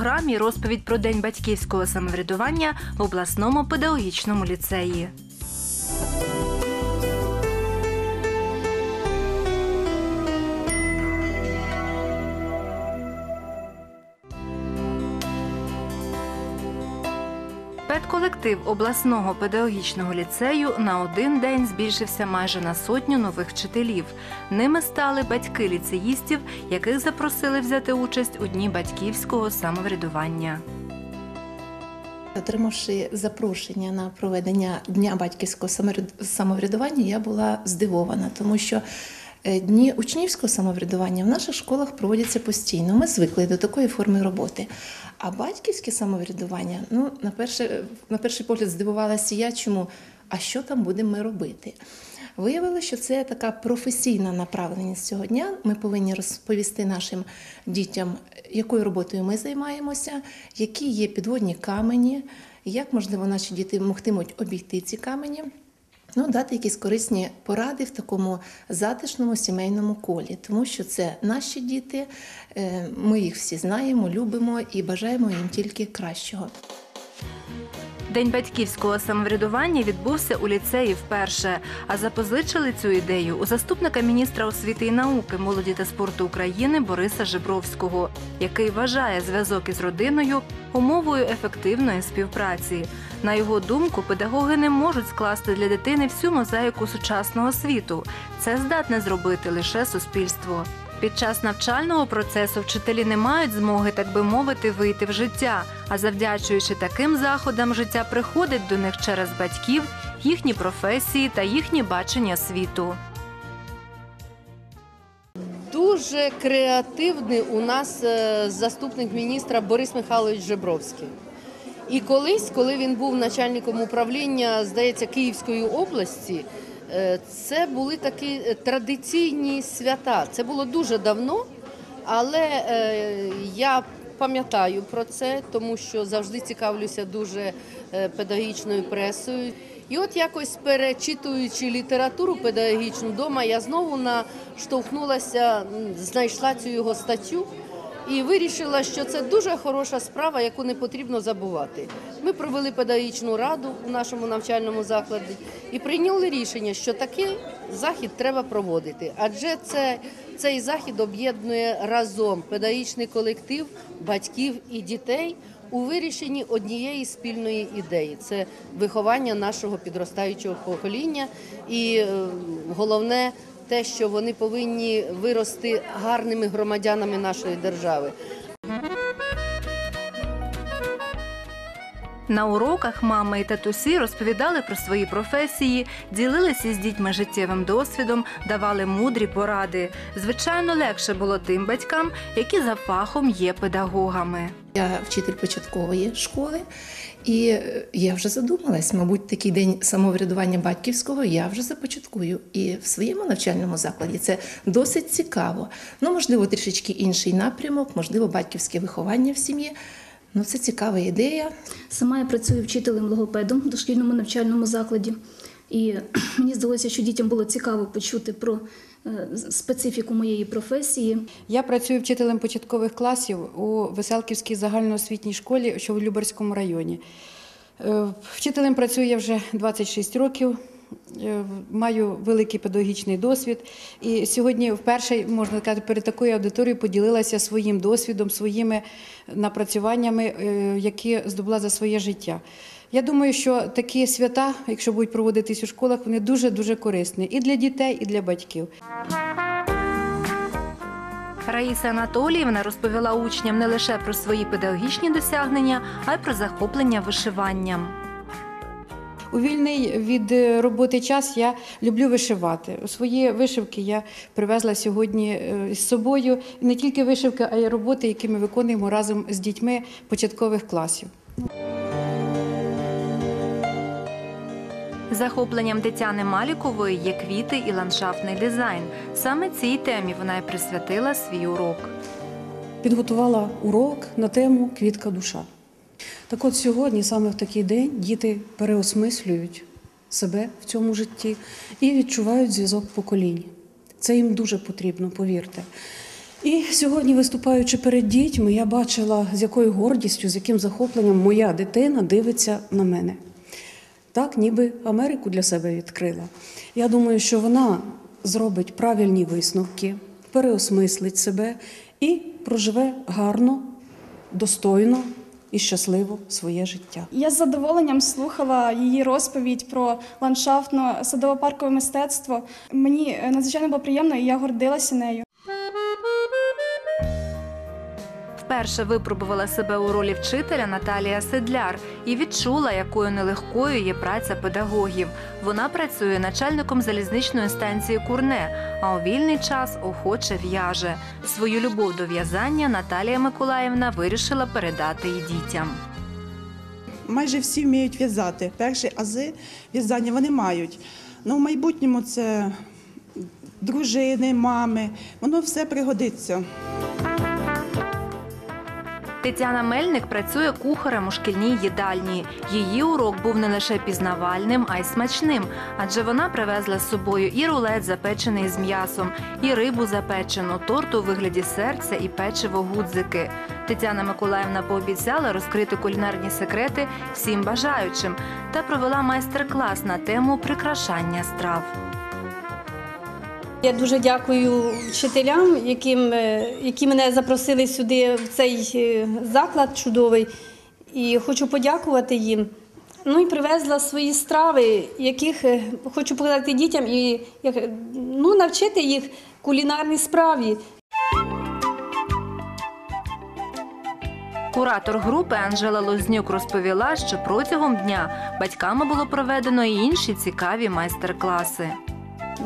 Програмі розповідь про День батьківського самоврядування в обласному педагогічному ліцеї. Педколектив обласного педагогічного ліцею на один день збільшився майже на сотню нових вчителів. Ними стали батьки ліцеїстів, яких запросили взяти участь у дні батьківського самоврядування. Отримавши запрошення на проведення Дня батьківського самоврядування, я була здивована, тому що е, дні учнівського самоврядування в наших школах проводяться постійно. Ми звикли до такої форми роботи. А батьківське самоврядування, ну, на перший, на перший погляд, здивувалася я, чому, а що там будемо ми робити? Виявилося, що це така професійна направленість цього дня. Ми повинні розповісти нашим дітям, якою роботою ми займаємося, які є підводні камені, як можливо наші діти могтимуть обійти ці камені. Ну, дати якісь корисні поради в такому затишному сімейному колі, тому що це наші діти, е, ми їх всі знаємо, любимо і бажаємо їм тільки кращого. День батьківського самоврядування відбувся у ліцеї вперше, а запозичили цю ідею у заступника міністра освіти і науки, молоді та спорту України Бориса Жибровського, який вважає зв'язок із родиною умовою ефективної співпраці. На його думку, педагоги не можуть скласти для дитини всю мозаїку сучасного світу. Це здатне зробити лише суспільство. Під час навчального процесу вчителі не мають змоги, так би мовити, вийти в життя. А завдячуючи таким заходам, життя приходить до них через батьків, їхні професії та їхнє бачення світу. Дуже креативний у нас е, заступник міністра Борис Михайлович Жебровський. І колись, коли він був начальником управління, здається, Київської області, це були такі е, традиційні свята. Це було дуже давно, але е, я пам'ятаю про це, тому що завжди цікавлюся дуже е, педагогічною пресою. І от якось перечитуючи літературу педагогічну вдома, я знову наштовхнулася, знайшла цю його статтю і вирішила, що це дуже хороша справа, яку не потрібно забувати. Ми провели педагогічну раду у нашому навчальному закладі і прийняли рішення, що такий захід треба проводити, адже це, цей захід об'єднує разом педагогічний колектив, батьків і дітей у вирішенні однієї спільної ідеї це виховання нашого підростаючого покоління, і е, головне те, що вони повинні вирости гарними громадянами нашої держави. На уроках мами і татусі розповідали про свої професії, ділилися з дітьми життєвим досвідом, давали мудрі поради. Звичайно, легше було тим батькам, які за фахом є педагогами. Я вчитель початкової школи, і е, я вже задумалась, мабуть, такий день самоврядування батьківського я вже започаткую. І в своєму навчальному закладі це досить цікаво. Ну, можливо, трішечки інший напрямок, можливо, батьківське виховання в сім'ї. Ну, це цікава ідея. Сама я працюю вчителем логопедом в дошкільному навчальному закладі. І мені здалося, що дітям було цікаво почути про специфіку моєї професії. Я працюю вчителем початкових класів у Веселківській загальноосвітній школі, що в Любарському районі. Е, Вчителем працюю я вже 26 років. е, Маю великий педагогічний досвід, і сьогодні вперше можна сказати, перед такою аудиторією поділилася своїм досвідом, своїми напрацюваннями, е, які здобула за своє життя. Я думаю, що такі свята, якщо будуть проводитись у школах, вони дуже дуже корисні і для дітей, і для батьків. Раїса Анатоліївна розповіла учням не лише про свої педагогічні досягнення, а й про захоплення вишиванням. У вільний від е, роботи час я люблю вишивати. Свої вишивки я привезла сьогодні е, з собою. І не тільки вишивки, а й роботи, які ми виконуємо разом з дітьми початкових класів. Захопленням Тетяни Малікової є квіти і ландшафтний дизайн. Саме цій темі вона й присвятила свій урок. підготувала урок на тему Квітка душа. Так от сьогодні, саме в такий день, діти переосмислюють себе в цьому житті і відчувають зв'язок поколінь. Це їм дуже потрібно, повірте. І сьогодні, виступаючи перед дітьми, я бачила, з якою гордістю, з яким захопленням моя дитина дивиться на мене. Так, ніби Америку для себе відкрила. Я думаю, що вона зробить правильні висновки, переосмислить себе і проживе гарно, достойно і щасливо своє життя. Я з задоволенням слухала її розповідь про ландшафтно садово-паркове мистецтво. Мені е, надзвичайно було приємно, і я гордилася нею. Вперше випробувала себе у ролі вчителя Наталія Седляр і відчула, якою нелегкою є праця педагогів. Вона працює начальником залізничної станції Курне, а у вільний час охоче в'яже. Свою любов до в'язання Наталія Миколаївна вирішила передати й дітям. майже всі вміють в'язати. Перші ази в'язання вони мають. Ну, в майбутньому це дружини, мами, воно все пригодиться. Тетяна Мельник працює кухарем у шкільній їдальні. Її урок був не лише пізнавальним, а й смачним, адже вона привезла з собою і рулет, запечений з м'ясом, і рибу запечену, торт у вигляді серця і печиво гудзики. Тетяна Миколаївна пообіцяла розкрити кулінарні секрети всім бажаючим та провела майстер-клас на тему прикрашання страв. Я дуже дякую вчителям, яким, е, які мене запросили сюди в цей е, заклад чудовий. І хочу подякувати їм. Ну і привезла свої страви, яких е, хочу показати дітям і ну, навчити їх кулінарній справі. Куратор групи Анжела Лознюк розповіла, що протягом дня батьками було проведено і інші цікаві майстер-класи.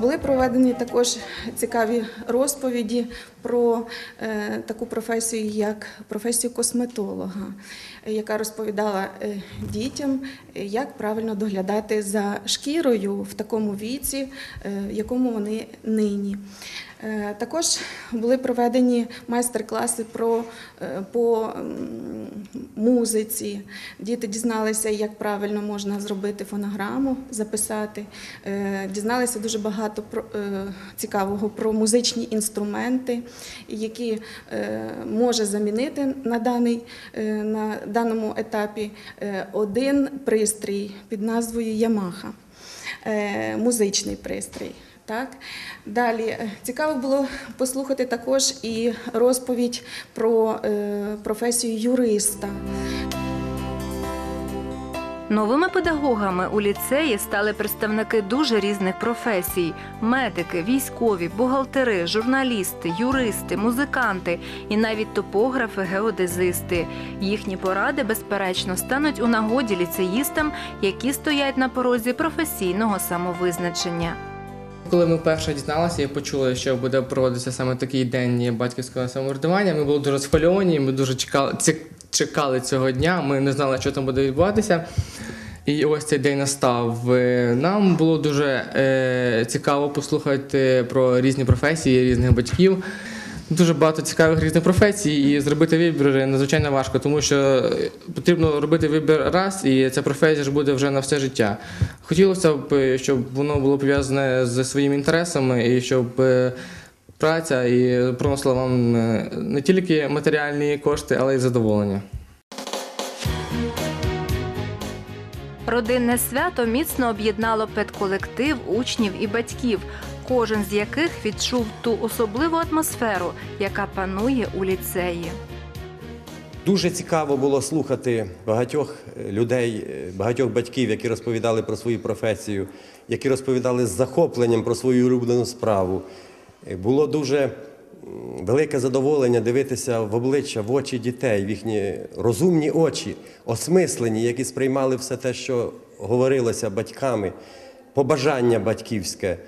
Були проведені також цікаві розповіді про е, таку професію, як професію косметолога, яка розповідала е, дітям, як правильно доглядати за шкірою в такому віці, е, в якому вони нині. Е, Також були проведені майстер-класи е, по музиці. Діти дізналися, як правильно можна зробити фонограму, записати. Е, Дізналися дуже багато цікавого про музичні інструменти, які може замінити на, на даному етапі один пристрій під назвою Ямаха, музичний пристрій. Так, далі цікаво було послухати також і розповідь про е, професію юриста. Новими педагогами у ліцеї стали представники дуже різних професій: медики, військові, бухгалтери, журналісти, юристи, музиканти і навіть топографи, геодезисти. Їхні поради, безперечно, стануть у нагоді ліцеїстам, які стоять на порозі професійного самовизначення. Коли ми вперше дізналися і почули, що буде проводитися саме такий день батьківського самоврядування, ми були дуже схвильовані, ми дуже чекали, чекали цього дня, ми не знали, що там буде відбуватися. І ось цей день настав. Е, Нам було дуже е, цікаво послухати про різні професії різних батьків. Дуже багато цікавих різних професій, і зробити вибір надзвичайно важко, тому що потрібно робити вибір раз, і ця професія ж буде вже на все життя. Хотілося б, щоб воно було пов'язане зі своїми інтересами, і щоб е, праця і приносила вам е, не тільки матеріальні кошти, але й задоволення. Родинне свято міцно об'єднало педколектив, учнів і батьків, кожен з яких відчув ту особливу атмосферу, яка панує у ліцеї. Дуже цікаво було слухати багатьох е, людей, е, багатьох батьків, які розповідали про свою професію, які розповідали з захопленням про свою улюблену справу. Е, Було дуже велике задоволення дивитися в обличчя, в очі дітей, в їхні розумні очі, осмислені, які сприймали все те, що говорилося батьками, побажання батьківське.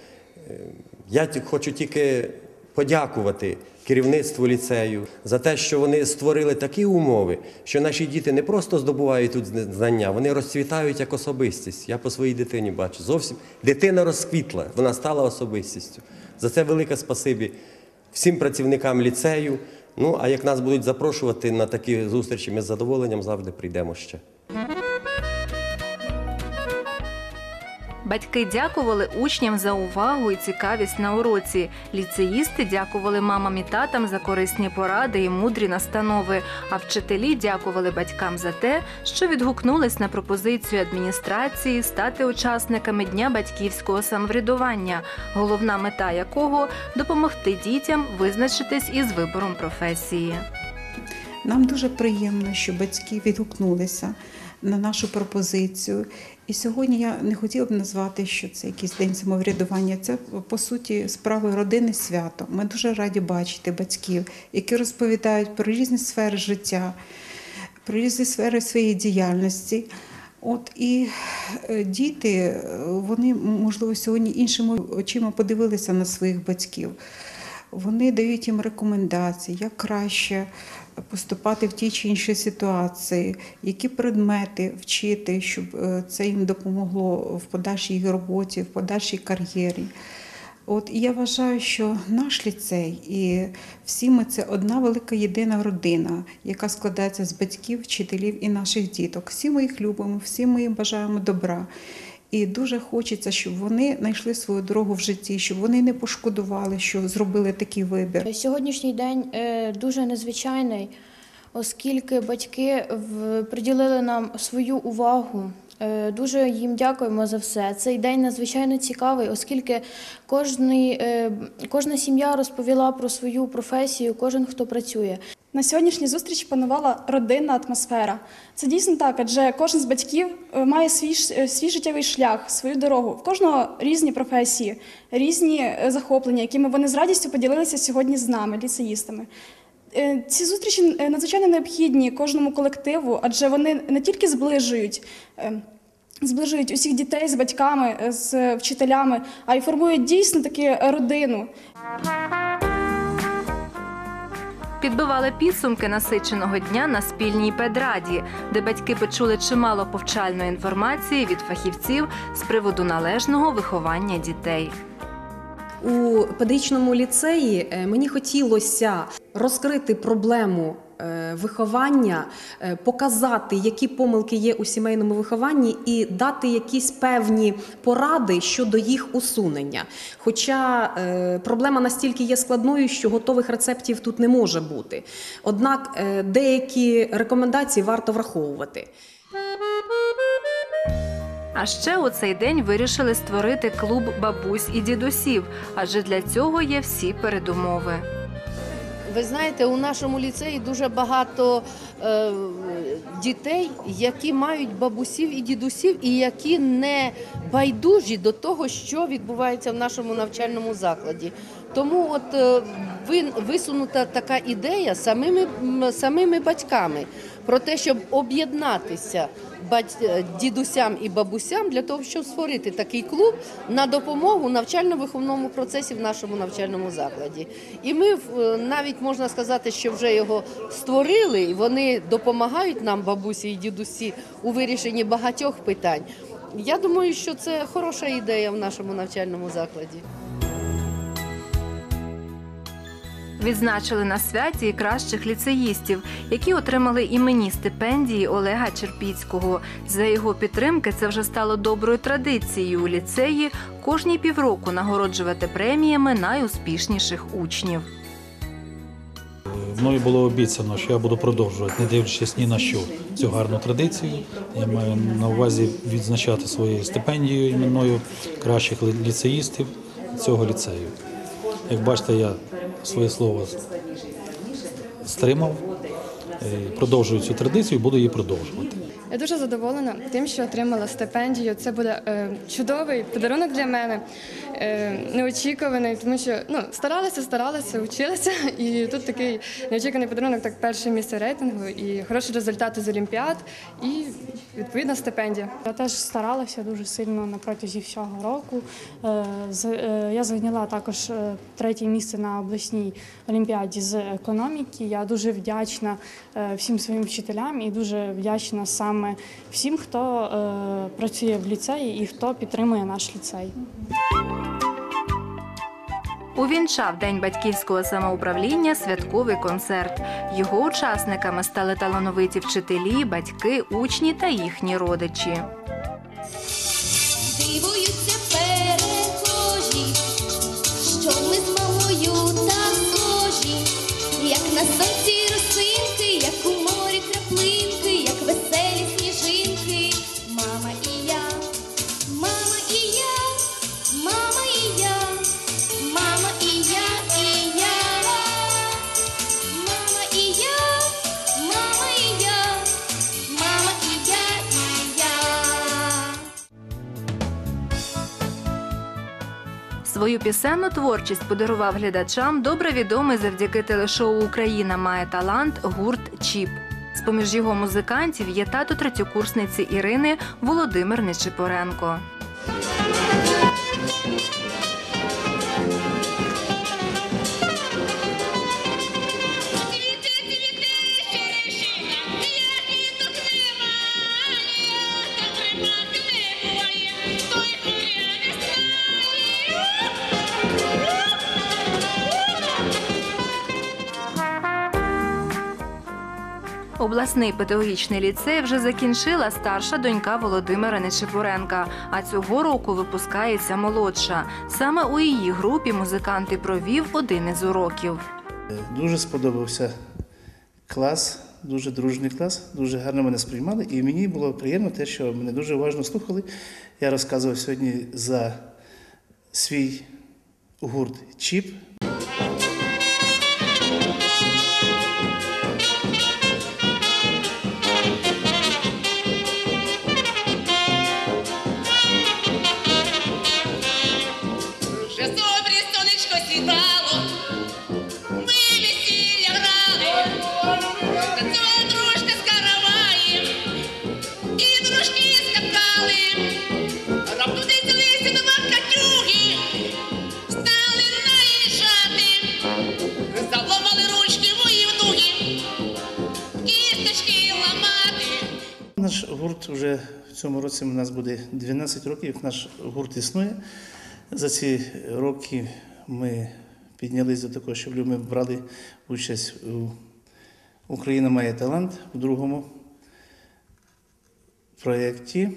Я хочу тільки подякувати керівництву ліцею за те, що вони створили такі умови, що наші діти не просто здобувають тут знання, вони розцвітають як особистість. Я по своїй дитині бачу. Зовсім дитина розквітла, вона стала особистістю. За це велике спасибі всім працівникам ліцею. Ну а як нас будуть запрошувати на такі зустрічі, ми з задоволенням завжди прийдемо ще. Батьки дякували учням за увагу і цікавість на уроці. Ліцеїсти дякували мамам і татам за корисні поради і мудрі настанови. А вчителі дякували батькам за те, що відгукнулись на пропозицію адміністрації стати учасниками Дня батьківського самоврядування, головна мета якого допомогти дітям визначитись із вибором професії. Нам дуже приємно, що батьки відгукнулися на нашу пропозицію. І сьогодні я не хотіла б назвати, що це якийсь день самоврядування. Це по суті справи родини свято. Ми дуже раді бачити батьків, які розповідають про різні сфери життя, про різні сфери своєї діяльності. От і е, діти, е, вони можливо сьогодні іншими очима подивилися на своїх батьків. Вони дають їм рекомендації, як краще поступати в тій чи іншій ситуації, які предмети вчити, щоб е, це їм допомогло в подальшій роботі, в подальшій кар'єрі. От і я вважаю, що наш ліцей і всі ми це одна велика єдина родина, яка складається з батьків, вчителів і наших діток. Всі ми їх любимо, всі ми їм бажаємо добра. І дуже хочеться, щоб вони знайшли свою дорогу в житті, щоб вони не пошкодували, що зробили такий вибір. Сьогоднішній день е, дуже незвичайний, оскільки батьки приділили нам свою увагу. Е, Дуже їм дякуємо за все. Цей день надзвичайно цікавий, оскільки кожний, е, кожна сім'я розповіла про свою професію, кожен хто працює. На сьогоднішній зустрічі панувала родинна атмосфера. Це дійсно так, адже кожен з батьків е, має свій, е, свій життєвий шлях, свою дорогу. В кожного різні професії, різні е, захоплення, якими вони з радістю поділилися сьогодні з нами, ліцеїстами. Ці зустрічі надзвичайно необхідні кожному колективу, адже вони не тільки зближують. е, Зближують усіх дітей з батьками, з вчителями, а й формують дійсно таки родину. Підбивали підсумки насиченого дня на спільній педраді, де батьки почули чимало повчальної інформації від фахівців з приводу належного виховання дітей. У педагогічному ліцеї е, мені хотілося розкрити проблему виховання, е, показати, які помилки є у сімейному вихованні, і дати якісь певні поради щодо їх усунення. Хоча е, проблема настільки є складною, що готових рецептів тут не може бути. Однак е, деякі рекомендації варто враховувати. А ще у цей день вирішили створити клуб бабусь і дідусів, адже для цього є всі передумови. Ви знаєте, у нашому ліцеї дуже багато е, дітей, які мають бабусів і дідусів, і які не байдужі до того, що відбувається в нашому навчальному закладі. Тому от е, висунута така ідея самими, самими батьками про те, щоб об'єднатися е, дідусям і бабусям для того, щоб створити такий клуб на допомогу навчально-виховному процесі в нашому навчальному закладі. І ми е, навіть можна сказати, що вже його створили, і вони допомагають нам, бабусі і дідусі, у вирішенні багатьох питань. Я думаю, що це хороша ідея в нашому навчальному закладі. Відзначили на святі кращих ліцеїстів, які отримали іменні стипендії Олега Черпіцького. За його підтримки це вже стало доброю традицією у ліцеї кожні півроку нагороджувати преміями найуспішніших учнів. Мною було обіцяно, що я буду продовжувати, не дивлячись ні на що цю гарну традицію. Я маю на увазі відзначати своєю стипендією іменною кращих ліцеїстів цього ліцею. Як бачите, я своє слово стримав, продовжую цю традицію, буду її продовжувати. Я дуже задоволена тим, що отримала стипендію. Це буде е, чудовий подарунок для мене, е, неочікуваний, тому що ну, старалася, старалася, вчилася, і тут такий неочікуваний подарунок, так перше місце рейтингу, і хороші результати з Олімпіад, і відповідна стипендія. Я теж старалася дуже сильно на протязі всього року. Е, з- е, Я зайняла також е, третє місце на обласній олімпіаді з економіки. Я дуже вдячна всім своїм вчителям і дуже вдячна саме всім, хто е, працює в ліцеї і хто підтримує наш ліцей. Увінчав День батьківського самоуправління святковий концерт. Його учасниками стали талановиті вчителі, батьки, учні та їхні родичі. Свою пісенну творчість подарував глядачам добре відомий завдяки телешоу Україна має талант гурт Чіп. З-поміж його музикантів є тато третьокурсниці Ірини Володимир Нечипоренко. Обласний педагогічний ліцей вже закінчила старша донька Володимира Нечипоренка, а цього року випускається молодша. Саме у її групі музикант і провів один із уроків. Дуже сподобався клас, дуже дружний клас, дуже гарно мене сприймали. І мені було приємно те, що мене дуже уважно слухали. Я розказував сьогодні за свій гурт Чіп. Наш гурт вже в цьому році у нас буде 12 років, наш гурт існує. За ці роки ми піднялися до того, щоб ми брали участь у Україна має талант у другому проєкті.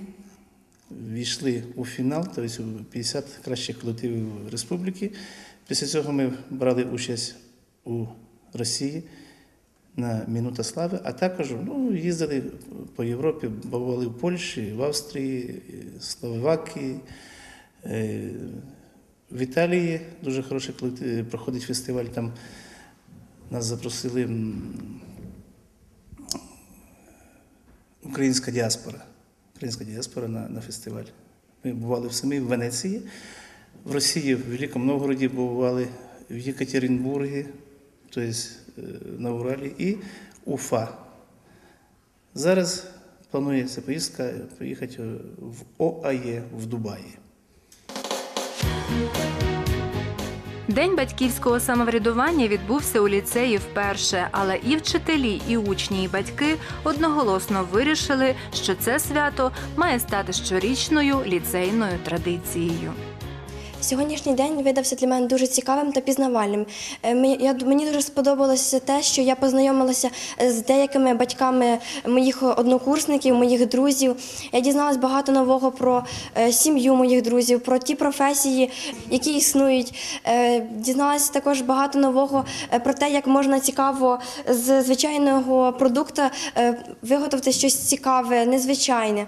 Війшли у фінал, тобто у 50 кращих колективів республіки. Після цього ми брали участь у Росії на Мінута Слави, а також ну, їздили по Європі, бували в Польщі, в Австрії, Словакії. Е, В Італії дуже хороший колектив, проходить фестиваль. Там нас запросили українська діаспора. Українська діаспора на, на фестиваль. Ми бували в самій Венеції, в Росії, в Великому Новгороді бували, в Єкатеринбургі, тобто на Уралі, і Уфа. Зараз планується поїздка поїхати е, в ОАЄ в Дубаї. День батьківського самоврядування відбувся у ліцеї вперше, але і вчителі, і учні, і батьки одноголосно вирішили, що це свято має стати щорічною ліцейною традицією. Сьогоднішній день видався для мене дуже цікавим та пізнавальним. Е, Мені дуже сподобалося те, що я познайомилася з деякими батьками моїх однокурсників, моїх друзів. Я дізналась багато нового про е, сім'ю моїх друзів, про ті професії, які існують. Е, Дізналася також багато нового е, про те, як можна цікаво з звичайного продукту е, виготовити щось цікаве, незвичайне.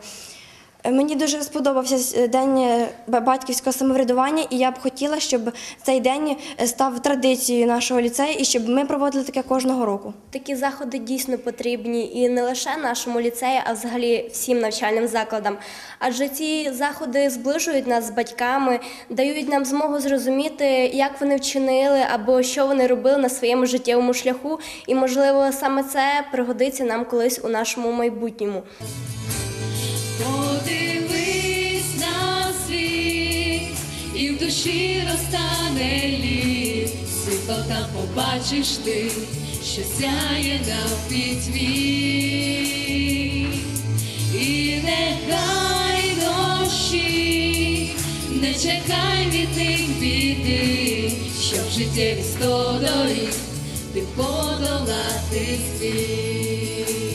Мені дуже сподобався день е, батьківського самоврядування, і я б хотіла, щоб цей день е, став традицією нашого ліцею і щоб ми проводили таке кожного року. Такі заходи дійсно потрібні і не лише нашому ліцею, а взагалі всім навчальним закладам. Адже ці заходи зближують нас з батьками, дають нам змогу зрозуміти, як вони вчинили або що вони робили на своєму життєвому шляху. І, можливо, саме це пригодиться нам колись у нашому майбутньому. Душі розтане лід, світло там побачиш ти, що сяє на пітьмі. І нехай дощі, не чекай від них біди, щоб життєві сто доріг ти подолати зміг.